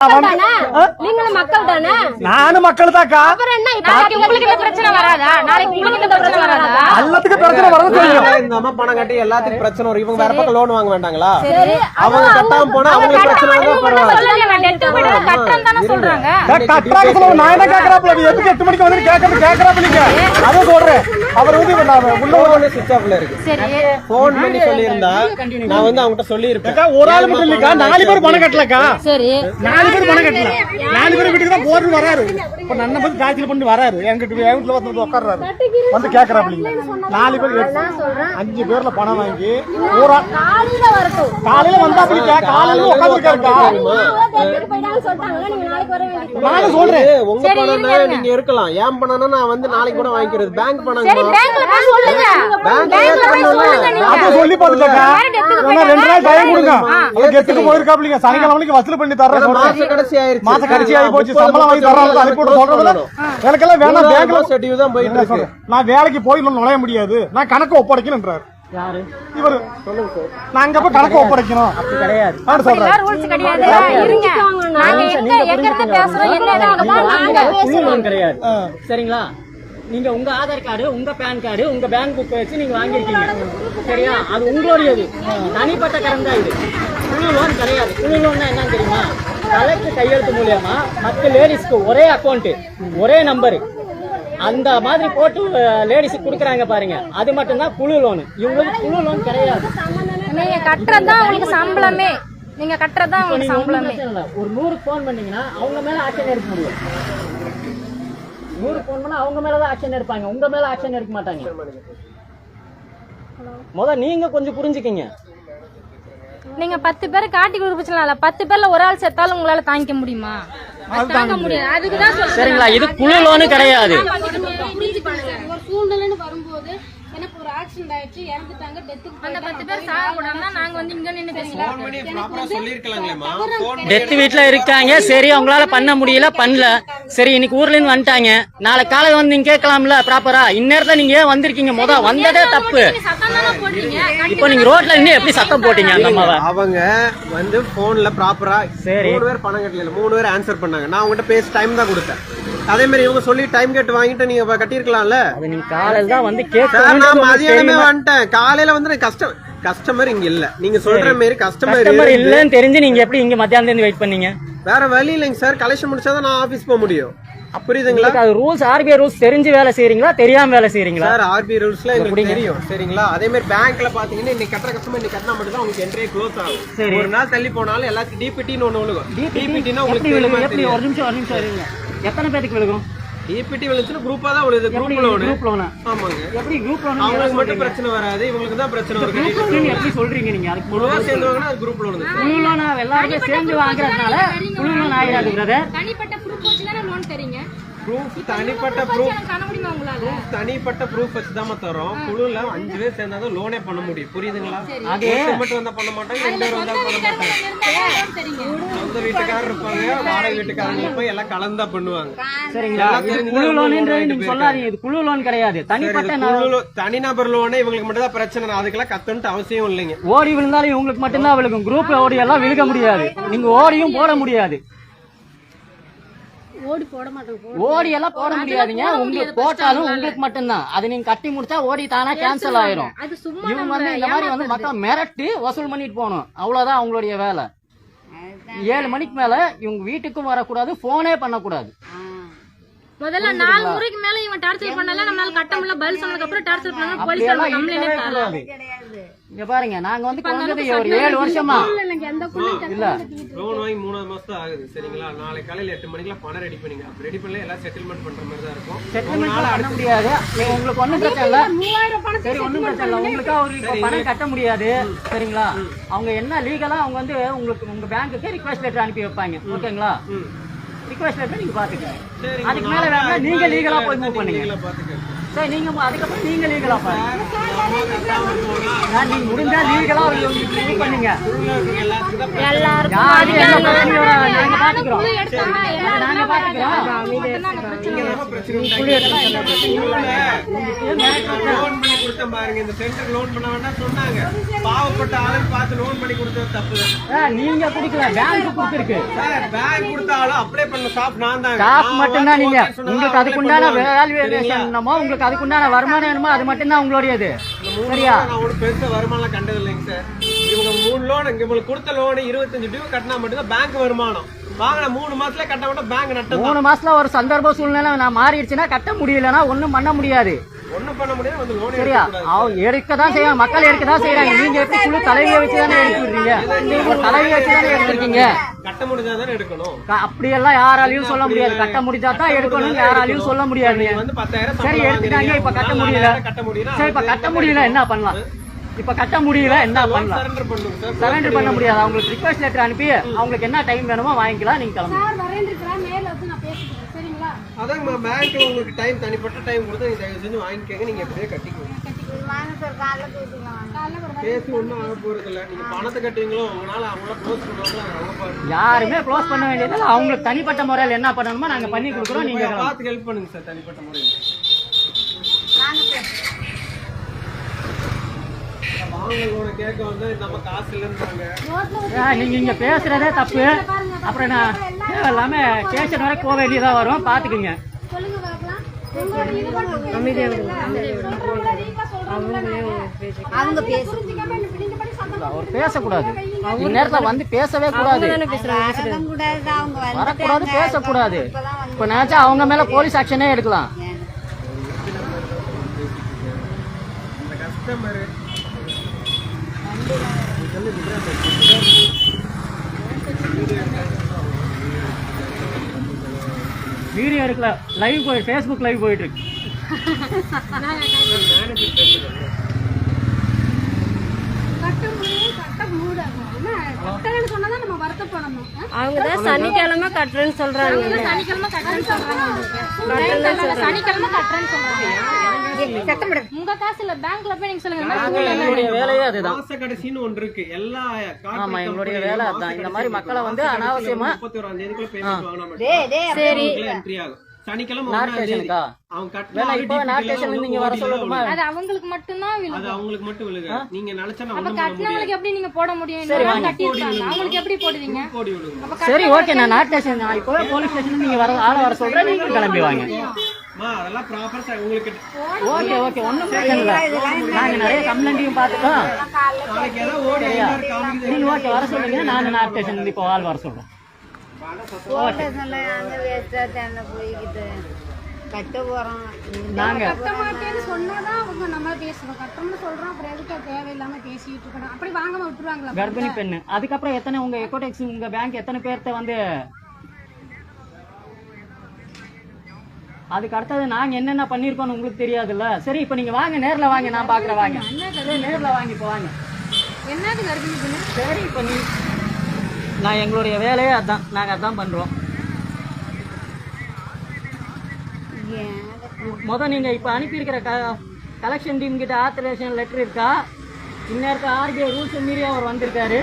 மக்கள் தானே நீங்களும் மக்கள் தானே நானும் மக்கள் தாக்கா அப்புறம் என்ன இப்ப? நாளைக்கு உங்களுக்கு இந்த பிரச்சனை வராதா? நாளைக்கு உங்களுக்கு இந்த பிரச்சனை வராதா? எல்லாத்துக்கும் பிரச்சனை வரது தெரியும் இந்த அம்மா பணம் கட்டி எல்லாத்துக்கும் பிரச்சனை வரும். இவங்க வேற பக்கம் லோன் வாங்க வேண்டாங்களா? சரி. அவங்க கட்டாம போனா அவங்களுக்கு பிரச்சனை வந்தா பரவாயில்ல. கட்டுறேன்னு தானே சொல்றாங்க. கட்டுறாங்க நான் என்ன எதுக்கு மணிக்கு வந்து கேக்குறது கேக்குறாப்புல நீங்க. அதை சொல்றேன். அவர் வந்து இப்ப நான் உள்ள உள்ள சுவிட்ச் ஆஃப்ல இருக்கு. சரி. போன் பண்ணி சொல்லியிருந்தா நான் வந்து அவங்ககிட்ட சொல்லியிருப்பேன். அக்கா, ஒரு ஆள் மட்டும் இல்லக்கா. நாலு பேர் பணம் கட்டலக்கா? சரி. நாலு பேர் பணம் கட்டல. நாலு பேர் வீட்டுக்கு தான் போட்டு வராரு. இப்ப நன்ன வந்து காய்ச்சல் பண்ணி வராரு. என்கிட்ட என் வீட்டுல வந்து உட்கார்றாரு வந்து கேக்குறாப்புல நாலு பேர் அஞ்சு பேர்ல பணம் வாங்கி ஒரு ஆள் காலையில வரட்டும். காலையில வந்தாப்புல காலையில உட்காந்துருக்காருக்கா போயிட்டாங்க சொல்லிட்டாங்க. நீங்க நாளைக்கு வர வேண்டியது நானும் சொல்றேன். உங்க பணம் நீங்க இருக்கலாம். ஏன் பணம்னா நான் வந்து நாளைக்கு கூட வாங்கிக்கிறது. பேங்க் பணம் சரி சொல்லுங்க. சொல்லுங்க நீங்க. அப்ப சொல்லி பாத்துட்டாக்கா வேணா ரெண்டு நாள் டைம் கொடுங்க. போயிருக்காப்லீங்க வசூல் பண்ணி தர்றேன் சொல்றேன். மாச கடைசி ஆயிருச்சு. மாச கடைசி ஆகி போச்சு. சம்பளம் வாங்கி தர்றாங்க. அனுப்பி விட சொல்றதுல எனக்கெல்லாம் வேணாம். பேங்க்ல செட்டியூ தான் போயிட்டு என்ன இருக்கு. சொல்றேன்? நான் வேலைக்கு போய் இன்னும் நுழைய முடியாது. நான் கணக்கு ஒப்படைக்கணும்ன்றாரு. யாரு? இவரு. நான் அங்க போய் கணக்கு ஒப்படைக்கணும். கிடையாது. நான் சொல்றேன் ரூல்ஸ் கிடையாது. இருங்க. நாங்க எங்க எங்க இருந்து பேசுறோம் என்ன நாங்க புது லோன் கிடையாது ஆ. சரிங்களா? நீங்க உங்க ஆதார் கார்டு உங்க பேன் கார்டு உங்க பேங்க் புக் வச்சு நீங்க வாங்கியிருக்கீங்க. சரியா? அது உங்களுடையது. தனிப்பட்ட கடன் தான் இது. குழு லோன் கிடையாது. குழு லோன்னா என்னன்னு தெரியுமா? கலெக்டர் கையெழுத்து மூலியமா மற்ற லேடிஸ்க்கு ஒரே அக்கௌண்ட் ஒரே நம்பர் அந்த மாதிரி போட்டு லேடிஸுக்கு கொடுக்குறாங்க பாருங்க. அது மட்டும்தான் குழு லோன் இவங்களுக்கு குழு லோன் கிடையாது. நீங்க கட்டுறதுதான் உங்களுக்கு சம்பளமே. நீங்க கட்டுறதுதான் உங்களுக்கு சம்பளமே. ஒரு நூறுக்கு ஃபோன் பண்ணீங்கன்னா அவங்க மேல ஆக்ஷன் எடுக்க முடியும் நூறு ஃபோன் பண்ணா அவங்க மேல தான் ஆக்ஷன் எடுப்பாங்க. உங்க மேல ஆக்ஷன் எடுக்க மாட்டாங்க. முத நீங்க கொஞ்சம் புரிஞ்சுக்கிங்க. நீங்க பத்து பேரை காட்டி கொடுப்பச்சுல பத்து பேர்ல ஒரு ஆள் செத்தாலும் உங்களால தாங்கிக்க முடியுமா? தாங்க முடியாது. அதுக்குதான் சொல்றேன். சரிங்களா இது குழு லோனு கிடையாது. ஒரு சூழ்நிலைன்னு வரும்போது ஆக்சிடென்ட் ஆயிடுச்சு இறந்துட்டாங்க டெத்துக்கு அந்த பத்து பேர் சாகக்கூடாதுன்னா நாங்க வந்து இங்க நின்று பேசலாம் போன் பண்ணி ப்ராப்பரா சொல்லிருக்கலாங்களேமா போன் டெத் வீட்ல இருக்காங்க. சரி அவங்களால பண்ண முடியல பண்ணல. சரி இன்னைக்கு ஊர்ல இருந்து வந்துட்டாங்க. நாளை காலை வந்து நீங்க கேட்கலாம்ல ப்ராப்பரா இந்நேரத்துல நீங்க ஏன் வந்திருக்கீங்க? முத வந்ததே தப்பு. இப்போ நீங்க ரோட்ல நின்று எப்படி சத்தம் போட்டீங்க அந்த அம்மாவை? அவங்க வந்து போன்ல ப்ராப்பரா சரி. மூணு பேர் பணம் கட்டல மூணு பேர் ஆன்சர் பண்ணாங்க. நான் உங்ககிட்ட பேசி டைம் தான் கொடுத்தேன். அதே மாதிரி இவங்க சொல்லி டைம் கேட்டு வாங்கிட்டு நீங்க இப்ப கட்டியிருக்கலாம்ல? அது நீங்க காலையில தான் வந்து சார் நான் மதியானமே வந்துட்டேன். காலையில வந்து கஸ்டமர் கஸ்டமர் இங்க இல்ல. நீங்க சொல்ற மாதிரி கஸ்டமர் கஸ்டமர் இல்லன்னு தெரிஞ்சு நீங்க எப்படி இங்க மத்தியானத்துல இருந்து வெயிட் பண்ணீங்க? வேற வழி இல்லைங்க சார் கலெக்ஷன் முடிச்சாதான் நான் ஆபீஸ் போக முடியும். புரியுதுங்களா? அது ரூல்ஸ் ஆர்பிஐ ரூல்ஸ் தெரிஞ்சு வேலை செய்றீங்களா? தெரியாம வேலை செய்றீங்களா? சார் ஆர்பி ரூல்ஸ்ல எங்களுக்கு? தெரியும். சரிங்களா? அதே மாதிரி பேங்க்ல பாத்தீங்கன்னா இன்னைக்கு கட்டுற கஸ்டமர் இன்னைக்கு கட்டினா மட்டும் தான் உங்களுக்கு என்ட்ரே க்ளோஸ் ஆகும். சரி. ஒரு நாள் தள்ளி போனாலும் எல்லாத்துக்கும் டிபிடின்னு ஒண்ணு விழுகும். டிபிடினா எப்படி உங்களுக்கு விழுகும்? எப்படி? ஒரு நிமிஷம் ஒரு நிமிஷம் இருங்க. எத்தனை பேருக்கு விழுகும்? டிபிடி விழுந்துச்சுன்னா குரூப்பா தான் விழுது. எப்படி குரூப் லோனு குரூப் லோனா ஆமாங்க. எப்படி குரூப் லோன் அவங்களுக்கு மட்டும் பிரச்சனை வராது. இவங்களுக்கு தான் பிரச்சனை வரும். குரூப் லோன் எப்படி சொல்றீங்க நீங்க? அதுக்கு முழுவா சேர்ந்தவங்கன்னா அது குரூப் லோன் குழு லோன் எல்லாருமே சேர்ந்து வாங்குறதுனால குழு லோன் பிரதர் தனிப்பட்ட ப்ரூஃப் வச்சு தானே லோன் தரீங்க ப்ரூஃப் தனிப்பட்ட ப்ரூஃப் எனக்கு காண முடியுமா உங்களால? ப்ரூஃப் தனிப்பட்ட ப்ரூஃப் வச்சு தான் தரோம் குழுல அஞ்சு பேர் சேர்ந்தாதான் லோனே பண்ண முடியும். புரியுதுங்களா? அது மட்டும் வந்தா பண்ண மாட்டாங்க ரெண்டு பேர் வந்தா பண்ண மாட்டாங்க சொந்த வீட்டுக்காரர் இருப்பாங்க வாடகை வீட்டுக்காரங்க இருப்பாங்க எல்லாம் கலந்தா பண்ணுவாங்க. சரிங்களா? குழு லோன்ன்றது நீங்க சொல்லாதீங்க. இது குழு லோன் கிடையாது. தனிப்பட்ட தனிநபர் லோனே இவங்களுக்கு மட்டும் தான் பிரச்சனை அதுக்கெல்லாம் கத்தன்ட்டு அவசியம் இல்லைங்க. ஓடி விழுந்தாலும் இவங்களுக்கு மட்டும்தான் விழுகும். குரூப் ஓடி எல்லாம் விழுக முடியாது. நீங்க ஓடியும் போட முடியாது. ஓடி போட மாட்டோம் ஓடி எல்லாம் போட முடியாதுங்க. உங்களுக்கு போட்டாலும் உங்களுக்கு மட்டும்தான். அது நீங்க கட்டி முடிச்சா ஓடி தானா கேன்சல் ஆயிரும். இவங்க வந்து இந்த மாதிரி வந்து மக்கள் மிரட்டி வசூல் பண்ணிட்டு போகணும். அவ்வளவுதான் அவங்களுடைய வேலை. ஏழு மணிக்கு மேல இவங்க வீட்டுக்கும் வரக்கூடாது போனே பண்ணக்கூடாது. முதல்ல நாலு முறைக்கு மேல இவன் டார்ச்சர் பண்ணல நம்மளால கட்ட முடியல பதில் சொன்னதுக்கு அப்புறம் டார்ச்சர் பண்ணாங்க போலீஸ் கம்ப்ளைண்ட் கூடாது. இங்க பாருங்க நாங்க வந்து குறைஞ்சது ஒரு ஏழு வருஷமா எனக்கு எந்த குழந்தை இல்ல. லோன் வாங்கி மூணாவது மாசம் ஆகுது சரிங்களா? நாளை காலையில எட்டு மணிக்கெல்லாம் பணம் ரெடி பண்ணிங்க. ரெடி பண்ணல எல்லாம் செட்டில்மெண்ட் பண்ற மாதிரி தான் இருக்கும். செட்டில்மெண்ட் பண்ண முடியாது. உங்களுக்கு ஒண்ணும் பிரச்சனை இல்ல. சரி ஒண்ணும் பிரச்சனை இல்ல. உங்களுக்கு ஒரு இப்போ பணம் கட்ட முடியாது சரிங்களா? அவங்க என்ன லீகலா அவங்க வந்து உங்களுக்கு உங்க பேங்க்குக்கு ரிக்வெஸ்ட் லெட்டர் அனுப்பி வைப்பாங்க. ஓகேங்களா ரிக்வெஸ்ட் அதுக்கு மேல வேணா நீங்க லீகலா போய் மூவ் பண்ணுங்க. நீங்களே சரி அதுக்கப்புறம் நீங்க லீகலா பாருங்க. நான் நீங்க முடிஞ்சா லீகலா மூவ் பண்ணுங்க. எல்லாத்துக்கும் தான் யாரும் எந்த கொடுத்தேன் பாருங்க. இந்த சென்டர் லோன் பண்ண வேண்டாம் சொன்னாங்க. பாவப்பட்ட ஆளுக்கு பார்த்து லோன் பண்ணி கொடுத்தது தப்பு தான். நீங்க குடிக்கல. பேங்க் கொடுத்துருக்கு. சார் பேங்க் கொடுத்த ஆளும் அப்ளை பண்ண ஸ்டாஃப் நான் தான் ஸ்டாஃப் மட்டும்தான் நீங்க. உங்களுக்கு அதுக்குண்டான வேல்யூவேஷன் என்னமோ உங்களுக்கு அதுக்குண்டான வருமானம் என்னமோ அது மட்டும்தான் உங்களுடையது. சரியா? நான் ஒன்றும் பெருசா வருமானம் கண்டது இல்லைங்க சார். இவங்க மூணு லோன் இவங்களுக்கு கொடுத்த லோன் இருபத்தஞ்சு டியூ கட்டினா மட்டும்தான் பேங்க் வருமானம். வாங்கின மூணு மாசத்துல கட்ட மட்டும் பேங்க் நட்டம் மூணு மாசத்துல ஒரு சந்தர்ப்ப சூழ்நிலை நான் மாறிடுச்சுன்னா கட்ட முடியலன்னா ஒண்ணும் பண்ண முடியாது. ஒண்ணும் பண்ண முடியாது வந்து லோன் சரியா? அவ எடுக்க தான் செய்வாங்க மக்கள் எடுக்க தான் செய்யறாங்க. நீங்க எப்படி குழு தலைவியை வச்சு தானே எடுத்துருக்கீங்க ஒரு தலைவியை வச்சு தானே எடுத்திருக்கீங்க? கட்ட முடிஞ்சாதான் எடுக்கணும். க- அப்படியெல்லாம் யாராலையும் சொல்ல முடியாது. கட்ட முடிஞ்சா தான் எடுக்கணும் யாராலையும் சொல்ல முடியாது. சரி எடுத்துட்டாங்க. இப்ப கட்ட முடியல. சரி இப்ப கட்ட முடியல என்ன பண்ணலாம்? இப்ப கட்ட முடியல என்ன பண்ணலாம்? சரண்டர் சார் பண்ண முடியாது. அவங்களுக்கு ரிக்வஸ்ட் லெட்டர் அனுப்பி அவங்களுக்கு என்ன டைம் வேணுமோ வாங்கிக்கலாம் நீங்க கிளம்புங்க. சார் வரேன் இருக்கிறேன் நேர்ல வந்து நான் பேசிக்கிறேன் சரிங்களா? அதாங்க பேங்க்ல உங்களுக்கு டைம் தனிப்பட்ட டைம் கொடுத்து நீங்க தயவு செஞ்சு வாங்கிக்கங்க நீங்க எப்படியே கட்டிக்கோங்க. பேசி ஒண்ணும் ஆக போறது இல்ல. நீங்க பணத்தை கட்டுவீங்களோ உங்களால அவங்கள க்ளோஸ் பாருங்க. யாருமே க்ளோஸ் பண்ண வேண்டியது அவங்களுக்கு தனிப்பட்ட முறையில் என்ன பண்ணணுமோ நாங்க பண்ணி கொடுக்குறோம் நீங்க. பார்த்து ஹெல்ப் பண்ணுங்க சார் தனிப்பட்ட முறையில். வாங்க லோனை கேட்க வந்து நம்ம காசு இல்லைன்றாங்க ஆ, நீங்க இங்க பேசுறதே தப்பு. அப்புறம் நான் எல்லாமே ஸ்டேஷன் வரை போக வேண்டியதா வரும். பாத்துக்குங்க. அவர் பேசக்கூடாது. இந்நேரத்துல வந்து பேசவே கூடாது. வரக்கூடாது பேசக்கூடாது. இப்ப நினைச்சா அவங்க மேல போலீஸ் ஆக்ஷனே எடுக்கலாம். இந்த கஸ்டமர் வீடியோ இருக்குல்ல லைவ் போய் ஃபேஸ்புக் லைவ் போயிட்டு இருக்கு. கட்ட முடியும் கட்ட மூட. என்ன கட்டலன்னு சொன்னாதான் நம்ம வருத்தப்படணும். ஆ? அவங்க தான் சனிக்கிழமை கட்டுறேன்னு சொல்றாங்க. சனிக்கிழமை கட்டுறேன்னு சொல்றாங்க. சனிக்கிழமை கட்டுறேன்னு சொல்றாங்க. உங்க காசு இல்ல பேங்க்ல போய் நீங்க சொல்லுங்க. எங்களுடைய வேலையே அதுதான். மாச கடைசின்னு ஒன்று இருக்கு. எல்லா corporate ஆமா, எங்களுடைய company வேலை மாச அதான். இந்த மாதிரி. மக்களை வந்து அனாவசியமா- கடைசியில 31 தேதிக்குள்ள payment வாங்கினா மட்டும் சரி. சனிக்கிழமை. அது அவங்களுக்கு மட்டும்தான் அது விழுகும். அவங்களுக்கு மட்டும் விழுக நீங்க நினைச்சா அப்ப கட்டினவங்களுக்கு எப்படி நீங்க போட முடியும். கட்டி இருக்காங்க அவங்களுக்கு எப்படி போடுவீங்க? சரி ஓகே நான் நார்த் ஸ்டேஷன் நான் இப்போவே போலீஸ் ஸ்டேஷன் நீங்க வர ஆளை வர சொல்றேன். நீங்க கிளம்பி வாங்க. அம்மா, அதெல்லாம் ப்ராப்பர் உங்களுக்கு ஓகே ஓகே ஒண்ணும் பிரச்சனை இல்லை. நாங்க நிறைய கம்ப்ளைண்ட்டையும் நீங்க ஓகே வர சொல்லுங்க நான் நார்த் ஸ்டேஷன் இப்போ ஆள் வர சொல்றேன் போய்கிட்டு கட்ட போறோம். நாங்க கட்ட மாட்டேன்னு சொன்னாதான் அவங்க நம்ம பேசுவோம். கட்டணும்னு சொல்றோம். அப்புறம் எதுக்கு அது தேவையில்லாம பேசிட்டு இருக்கணும். அப்படி வாங்காம விட்டுருவாங்களா கர்ப்பிணி பெண்ணு. அதுக்கப்புறம் எத்தனை உங்க எக்கோடெக்ஸ் உங்க பேங்க் எத்தனை பேர்த்த வந்து அதுக்கு அடுத்தது நாங்க என்னென்ன பண்ணிருக்கோம்னு உங்களுக்கு தெரியாதுல்ல? சரி இப்போ நீங்க வாங்க. நேர்ல வாங்க. நான் பாக்குறேன். வாங்க. நேர்ல வாங்க இப்போ வாங்க. என்னது கர்ப்பிணி பொண்ணு? சரி இப்போ நீ நான் எங்களுடைய வேலையே அதான். நாங்கள் அதான் பண்ணுறோம் மொதல் நீங்கள் இப்போ அனுப்பியிருக்கிற க கலெக்ஷன் டீம் கிட்ட ஆத்தரேஷன் லெட்டர் இருக்கா? இந்நேரத்தில் ஆர்பிஐ ரூல்ஸ் மீறி அவர் வந்திருக்காரு.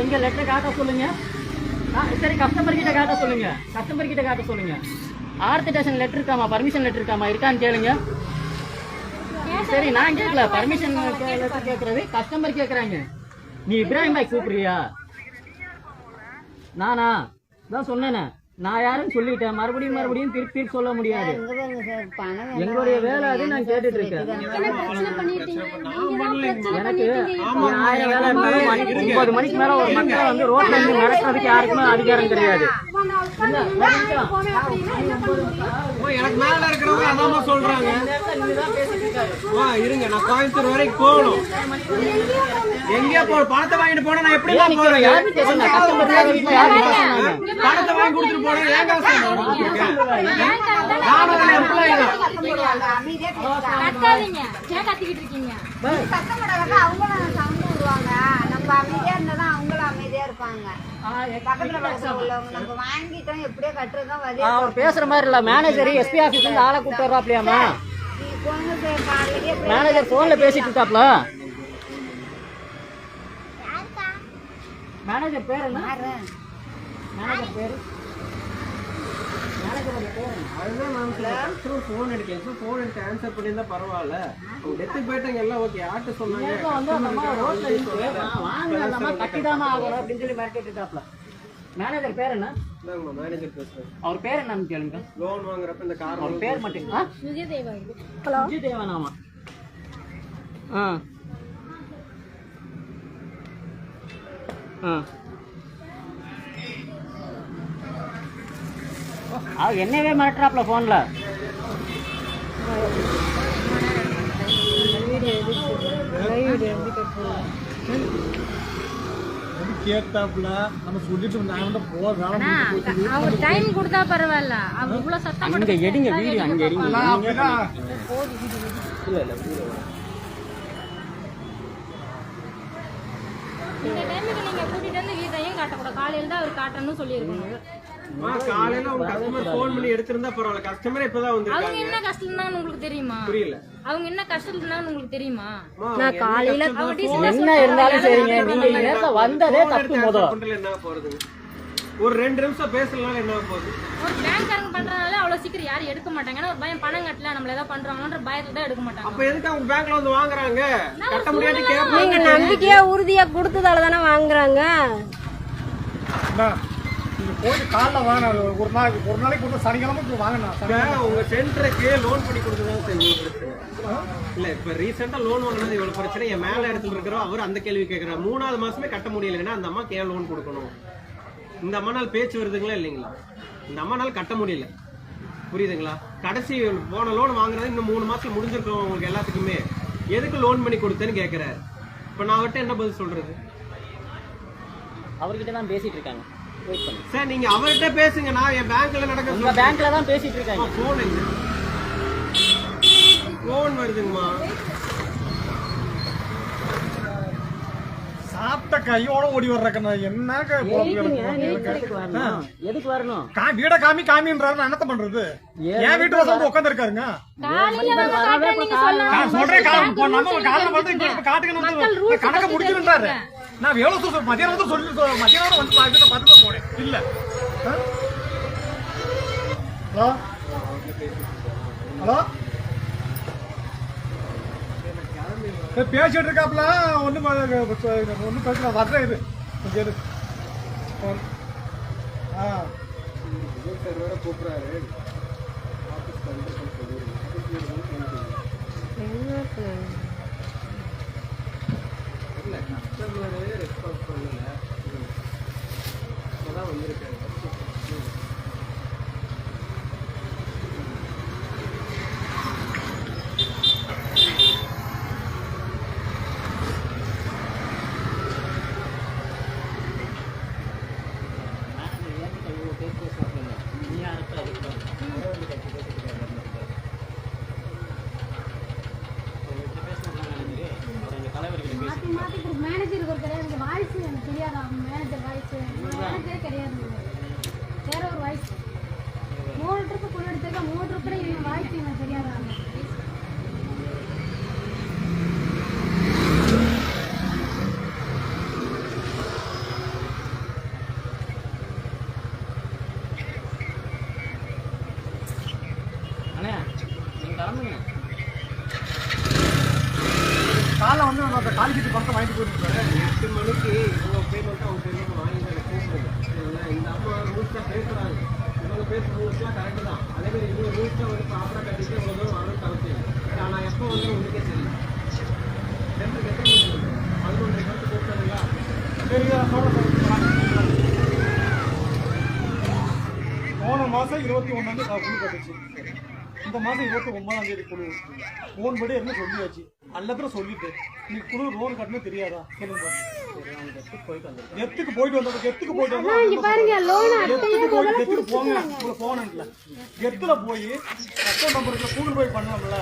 எங்கள் லெட்டர் காட்ட சொல்லுங்கள் ஆ, சரி கஸ்டமர் கிட்ட காட்ட சொல்லுங்க. கஸ்டமர் கிட்ட காட்ட சொல்லுங்க. ஆர்த்தடேஷன் லெட்டர் இருக்காமா? பர்மிஷன் லெட்டர் இருக்காமா? இருக்கான்னு கேளுங்க. சரி நான் கேட்கல பர்மிஷன் லெட்டர் கேட்கறது கஸ்டமர் கேட்கறாங்க நீ இப்ராஹிம் பாய் கூப்பிடுறியா? நானா? தான் சொன்னேனே. நான் யாருன்னு சொல்லிட்டேன். மறுபடியும் மறுபடியும் திருப்பி திருப்பி சொல்ல முடியாது. எங்களுடைய வேலை அது நான் கேட்டுட்டு இருக்கேன் எனக்கு பண்ணிட்டீங்க ஆயிரம் வேலை இருந்தாலும் மணி ஒன்பது மணிக்கு மேல ஒரு மக்களை வந்து ரோட்ல இருந்து நடக்கிறதுக்கு யாருக்குமே அதிகாரம் கிடையாது. அதாம்மா சொல்றாங்க. அம்மா, இருங்க நான் கோயம்புத்தூர் வரைக்கும் போகணும். எங்கேயா போ பணத்தை வாங்கிட்டு போனா நான் எப்படி போறேன் பணத்தை வாங்கி கொடுத்துட்டு போனா ஏன் காசு நானும் employee தான். கத்திக்கிட்டு இருக்கீங்க. அவங்களும் சவுண்ட் விடுவாங்க நம்ம அமைதியா இருந்தாதான் அவங்களும் அமைதியா இருப்பாங்க. பக்கத்துல பக்கத்துல உள்ளவங்க நம்ம வாங்கிட்டோம் எப்படியோ கட்டுறதுதான் வழி அவர் பேசுற மாதிரி இல்ல. மேனேஜர் எஸ்பி ஆபீஸ்ல இருந்து ஆளை கூப்பிட்டு வர்றாப்லையாமா மேனேஜர் போன்ல பேசிட்டு இருக்காப்ல? மேனேஜர் பேர் என்ன? மேனேஜர் பேரு? அதுதான் நான் சொல்றேன். ஃபோன் எடுக்கேன் ஃபோன் எடுத்து ஆன்சர் பண்ணியிருந்தா பரவாயில்ல. டெத்துக்கு போயிட்டாங்க எல்லாம் ஓகே யார்கிட்ட சொன்னாங்க. கட்டிதாமா ஆகணும் அப்படின்னு சொல்லி மிரட்டிட்டு இருக்காப்ல மேனேஜர் பேர் என்ன? மேனேஜர் பேசுறேன் அவர் பேர் என்னன்னு கேளுங்க. லோன் வாங்குறப்ப இந்த கார் அவர் பேர் மட்டும் ஆ. ஆ. அவர் என்னவே மிரட்டுறாப்ல ஃபோனில் அது கேட்டாப்புல நம்ம சொல்லிட்டு நான் வந்து போக ஆனா, அவர் டைம் கொடுத்தா பரவாயில்ல. அவர் இவ்வளவு சத்தம் அங்க எடுங்க வீடியோ அங்க எடுங்க. நான் அப்படிதான் இந்த டைமுக்கு நீங்க கூட்டிட்டு வந்து வீட்டையும் காட்டக்கூடாது. காலையில தான் அவர் காட்டணும்னு சொல்லியிருக்கணும். காலையில உங்க கஸ்டமர் ஃபோன் பண்ணி எடுத்திருந்தா பரவாயில்ல. கஸ்டமரே இப்பதான் அவங்க என்ன கஷ்டம் தான் உங்களுக்கு தெரியுமா? புரியல. அவங்க என்ன கஷ்டம் தான் உங்களுக்கு தெரியுமா? நான் காலையில என்ன இருந்தாலும் சரிங்க. நீங்க இந்த நேரத்துல வந்ததே தப்பு முதல். பண்றதுல என்ன போறதுங்க ஒரு ரெண்டு நிமிஷம் பேசலாம் என்ன போகுது? ஒரு பேங்க்காரங்க பண்றதுனால அவ்வளவு சீக்கிரம் யாரும் எடுக்க மாட்டாங்க. ஏன்னா ஒரு பயம் பணம் கட்டல நம்மள ஏதாவது பண்றாங்கன்ற பயத்துல தான் எடுக்க மாட்டாங்க. அப்ப எதுக்கு அவங்க பேங்க்ல வந்து வாங்குறாங்க? கட்ட முடியாட்டி கேட்பாங்க நீங்க நம்பிக்கையா உறுதியா கொடுத்ததால தானே வாங்குறாங்க? போயிட்டு காலைல வாங்க. ஒரு நாளைக்கு ஒரு நாளைக்கு ஒரு சனிக்கிழமை இப்ப உங்க சென்டருக்கு லோன் பண்ணி கொடுத்ததான் சார். இல்ல இப்ப ரீசெண்டா லோன் வாங்கினது இவ்வளவு பிரச்சனை. என் மேல இடத்துல இருக்கிறோம் அவர் அந்த கேள்வி கேட்கிறார் மூணாவது மாசமே கட்ட முடியலைன்னா அந்த அம்மாக்கு ஏன் லோன் கொடுக்கணும்? இந்த அம்மானால் பேச்சு வருதுங்களா இல்லைங்களா? இந்த அம்மானால் கட்ட முடியல. புரியுதுங்களா? கடைசி போன லோன் வாங்குறது இன்னும் மூணு மாசம் முடிஞ்சிருக்கோம் உங்களுக்கு எல்லாத்துக்குமே. எதுக்கு லோன் பண்ணி கொடுத்தேன்னு கேட்கிறாரு இப்ப நான் அவர்கிட்ட என்ன பதில் சொல்றது? அவர்கிட்ட தான் பேசிட்டு இருக்காங்க. சார் நீங்க அவர்கிட்ட பேசுங்க. நான் என் பேங்க்ல உங்க நடக்க பேங்க்ல தான் பேசிட்டு இருக்காங்க போன் எங்க? போன் வருதுங்கம்மா. சாப்பிட்ட கையோட ஓடி வர்றக்கண்ணா? நீங்க எதுக்கு வரணும்? வீட காமி காமின்றாரு. நான் என்னத்த பண்றது? என் வீட்டு வாசல் உட்கார்ந்து இருக்காருங்க வந்து சொல்றேன் வந்து காட்டுக்கணும் வந்து கணக்க முடிக்கணுன்றாரு நான் எவ்வளவு சொல்றேன் மத்தியானம் வந்து சொல்லி சொ- வந்து பா- வீட்டை பார்த்து தான் போனேன் இல்ல. ஆ? ஹலோ? ஹலோ? பேசிட்டு இருக்காப்ல. ஒன்றும் ஒன்றும் பேசல. வர்றேன் இது. கொஞ்சம் இது ஆ. கூப்பிட்றாரு கூப்பிடுறாரு இல்ல கஸ்டமர் ரெஸ்பான்ஸ் பண்ணல இப்பதான் வந்திருக்காங்க மாத்தி மாத்தி மேனேஜருக்கு ஒரு கிடையாது வாய்ஸ் எனக்கு தெரியாது அவங்க மேனேஜர் வாய்ஸ் மேனேஜரே கிடையாது வேற ஒரு வாய்ஸ் மூணு ட்ரிப்பு கொண்டு எடுத்துக்க மூணு ட்ரிப்பு என் வாய்ஸ் எனக்கு தெரியாது அண்ணே நீங்க கிளம்புங்க. காலைல வந்து நம்ம அந்த காலிக்கிட்டு பணத்தை வாங்கிட்டு போயிருக்காரு எட்டு மணிக்கு இவங்க பேமெண்ட் அவங்க பேமெண்ட் வாங்கி கூப்பிடுங்க? இந்த அம்மா ரூல்ஸாக பேசுறாங்க. இவங்க பேசுற ரூல்ஸ்லாம் கரெக்டு தான். அதே மாதிரி இவங்க ரூல்ஸை வந்து ப்ராப்பராக கட்டிட்டு இவ்வளோ தூரம் அவசியம் இல்லை ஆனால் எப்போ வந்து உங்களுக்கே கூப்பிட்டாங்களா சரி நான் சொல்றேன் போன மாசம் இருபத்தி ஒண்ணாந்தேதி நான் கட்டுச்சு. இந்த மாசம் இருபத்தி ஒன்பதாம் தேதி குழு ஃபோன் படி என்ன சொல்லியாச்சு? எல்லாத்திலும் சொல்லிட்டு நீ குழு லோன் கட்டணும் தெரியாதா? சொல்லுங்க எத்துக்கு போயிட்டு வந்தது எத்துக்கு போயிட்டு லோன் எத்துக்கு போங்க. உங்களை போனேன்ல எத்துல போய் அக்கௌண்ட் நம்பருக்கு கூகுள் பே பண்ணலாம்ல.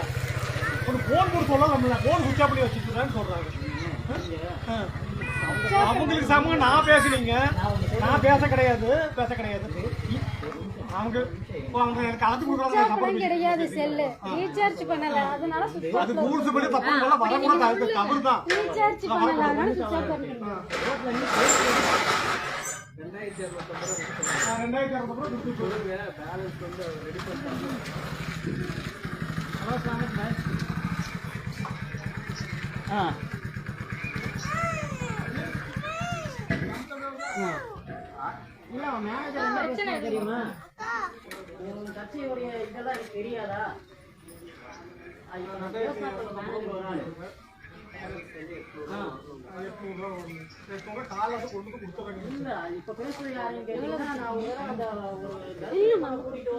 ஒரு ஃபோன் போட்டு சொல்லலாம்ல ஃபோன் சுவிட்ச் ஆஃப் பண்ணி வச்சுக்கிறேன்னு சொல்றாங்க. அவங்களுக்கு சமம் நான் பேசுறீங்க நான் பேச கிடையாது பேச கிடையாது. அவங்க கிடையாது செல்லு. ரீசார்ஜ் பண்ணல. அதனால அது ரூல்ஸ் படி தப்பு இல்ல. வரக்கூடாது அது தவறு தான். ரீசார்ஜ் பண்ணல அதனால சுவிட்ச் ஆஃப் பண்ணிருக்கேன் நான் ரெண்டாயிரத்தி இரநூத்தம்பது ரூபா கொடுத்துட்டு பேலன்ஸ் வந்து ரெடி பண்ணிட்டாங்க ஆ. இல்ல அவன் மேனேஜர் என்ன பேசுனா தெரியுமா? உங்க கட்சியுடைய இதெல்லாம் எனக்கு தெரியாதா? இப்ப நான் மேனேஜர் ஒரு ஆளு. இப்ப பேசுறது கேட்டீங்கன்னா ஒரு கூட்டிட்டு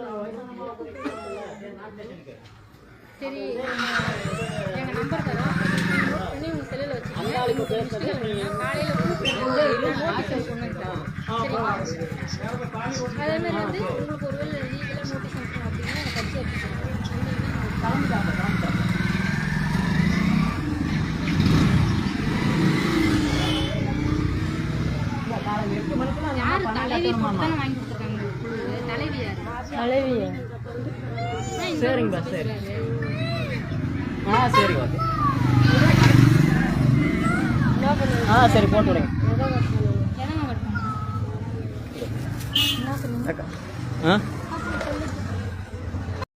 நான் பேசிருக்கேன் சரி எங்க நம்பர் தரோம். நோட் பண்ணி உங்க செல்லுல வச்சுக்கோங்க. காலையில கூப்பிட்டு நோட்டீஸ் அதே மாதிரி வந்து உங்களுக்கு ஒருவேளை நோட்டீஸ் அனுப்பணும் அப்படின்னா எனக்கு கட்சி அனுப்பிச்சிருக்கோம் கிளம்பிட்டாங்க கிளம்பிட்டாங்க இல்ல, காலையில எட்டு மணிக்கெல்லாம் அந்த யாரு அம்மா பண்ணையில தலைவி இருக்கணுமாமா. தானே வாங்கி கொடுத்துருக்காங்க உங்களுக்கு? தலைவி யாரு தலைவி ஆ, இந்த சரிங்க ஆள் சரி பேசுறாரு. ஆ சரி ஓகே ஆ சரி போட்டு விடுங்க.